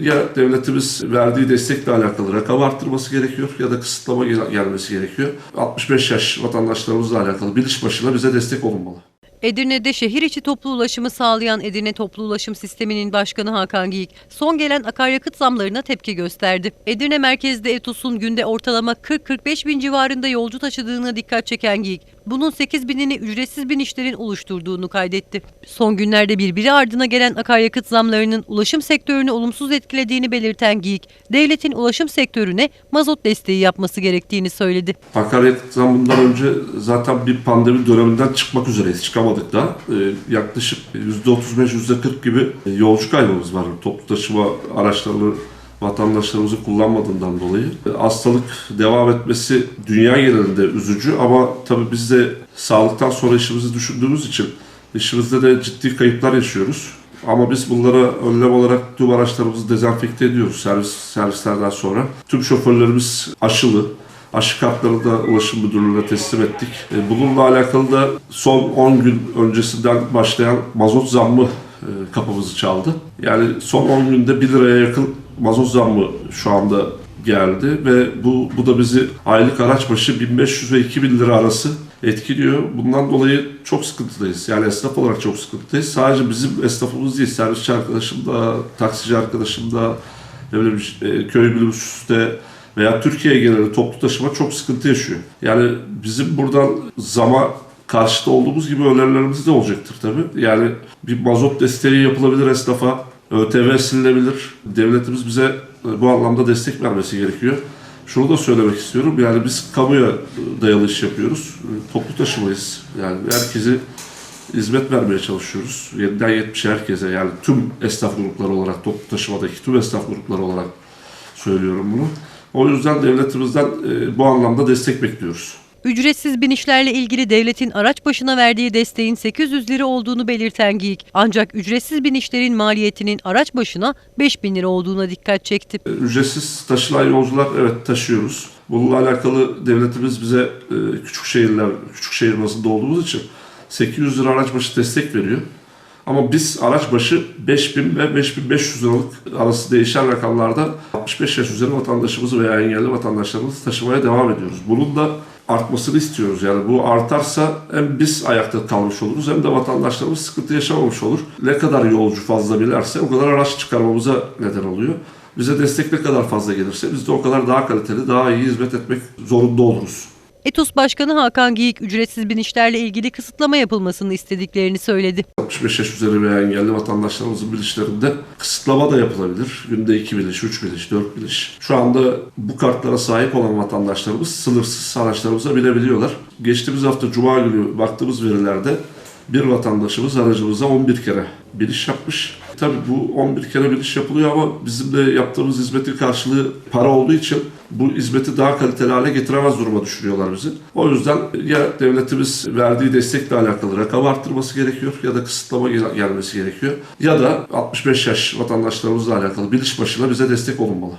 ya devletimiz verdiği destekle alakalı rakam arttırması gerekiyor ya da kısıtlama gel- gelmesi gerekiyor. 65 yaş vatandaşlarımızla alakalı bilinç başına bize destek olunmalı. Edirne'de şehir içi toplu ulaşımı sağlayan Edirne Toplu Ulaşım Sistemi'nin başkanı Hakan Giyik, son gelen akaryakıt zamlarına tepki gösterdi. Edirne merkezde Etos'un günde ortalama 40-45 bin civarında yolcu taşıdığına dikkat çeken Giyik, bunun 8 binini ücretsiz binişlerin oluşturduğunu kaydetti. Son günlerde birbiri ardına gelen akaryakıt zamlarının ulaşım sektörünü olumsuz etkilediğini belirten Giyik, devletin ulaşım sektörüne mazot desteği yapması gerektiğini söyledi. Akaryakıt zammından önce zaten bir pandemi döneminden çıkmak üzereyiz. Çıkamadık da. Ee, yaklaşık %35-%40 gibi yolcu kaybımız var. Toplu taşıma araçlarını vatandaşlarımızın kullanmadığından dolayı. E, Hastalık devam etmesi dünya genelinde üzücü ama tabii biz de sağlıktan sonra işimizi düşündüğümüz için işimizde de ciddi kayıplar yaşıyoruz. Ama biz bunlara önlem olarak tüm araçlarımızı dezenfekte ediyoruz servis servislerden sonra. Tüm şoförlerimiz aşılı. Aşı kartlarını da Ulaşım Müdürlüğü'ne teslim ettik. E, Bununla alakalı da son 10 gün öncesinden başlayan mazot zammı e, kapımızı çaldı. Yani son 10 günde 1 liraya yakın mazot zammı şu anda geldi ve bu, bu da bizi aylık araç başı 1500 ve 2000 lira arası etkiliyor. Bundan dolayı çok sıkıntıdayız. Yani esnaf olarak çok sıkıntıdayız. Sadece bizim esnafımız değil, servisçi arkadaşım da, taksici arkadaşım da, ne bileyim, e, köy minibüste veya Türkiye geneli toplu taşıma çok sıkıntı yaşıyor. Yani bizim buradan zama karşıta olduğumuz gibi önerilerimiz de olacaktır tabii. Yani bir mazot desteği yapılabilir esnafa, ÖTV silinebilir. Devletimiz bize e, bu anlamda destek vermesi gerekiyor. Şunu da söylemek istiyorum. Yani biz kamuya dayalı iş yapıyoruz. E, Toplu taşımayız. Yani herkesi hizmet vermeye çalışıyoruz. 7'den 70'e herkese yani tüm esnaf grupları olarak, toplu taşımadaki tüm esnaf grupları olarak söylüyorum bunu. O yüzden devletimizden e, bu anlamda destek bekliyoruz. Ücretsiz binişlerle ilgili devletin araç başına verdiği desteğin 800 lira olduğunu belirten Giyik, ancak ücretsiz binişlerin maliyetinin araç başına 5000 lira olduğuna dikkat çekti. E, Ücretsiz taşınan yolcular evet taşıyoruz. Bununla alakalı devletimiz bize e, küçük şehirler, küçük şehir bazında olduğumuz için 800 lira araç başı destek veriyor. Ama biz araç başı 5000 ve 5500 liralık arası değişen rakamlarda 65 yaş üzeri vatandaşımızı veya engelli vatandaşlarımızı taşımaya devam ediyoruz. Bunun da artmasını istiyoruz. Yani bu artarsa hem biz ayakta kalmış oluruz hem de vatandaşlarımız sıkıntı yaşamamış olur. Ne kadar yolcu fazla bilerse o kadar araç çıkarmamıza neden oluyor. Bize destek ne kadar fazla gelirse biz de o kadar daha kaliteli, daha iyi hizmet etmek zorunda oluruz. Etos Başkanı Hakan Giyik, ücretsiz binişlerle ilgili kısıtlama yapılmasını istediklerini söyledi. 65 yaş üzeri veya engelli vatandaşlarımızın bilinçlerinde kısıtlama da yapılabilir. Günde 2 biliş, 3 biliş, 4 biliş. Şu anda bu kartlara sahip olan vatandaşlarımız sınırsız araçlarımıza binebiliyorlar. Geçtiğimiz hafta Cuma günü baktığımız verilerde bir vatandaşımız aracımıza 11 kere biniş yapmış. Tabii bu 11 kere biniş yapılıyor ama bizim de yaptığımız hizmetin karşılığı para olduğu için bu hizmeti daha kaliteli hale getiremez duruma düşürüyorlar bizi. O yüzden ya devletimiz verdiği destekle alakalı rakam arttırması gerekiyor ya da kısıtlama gel- gelmesi gerekiyor. Ya da 65 yaş vatandaşlarımızla alakalı bilinç başına bize destek olunmalı.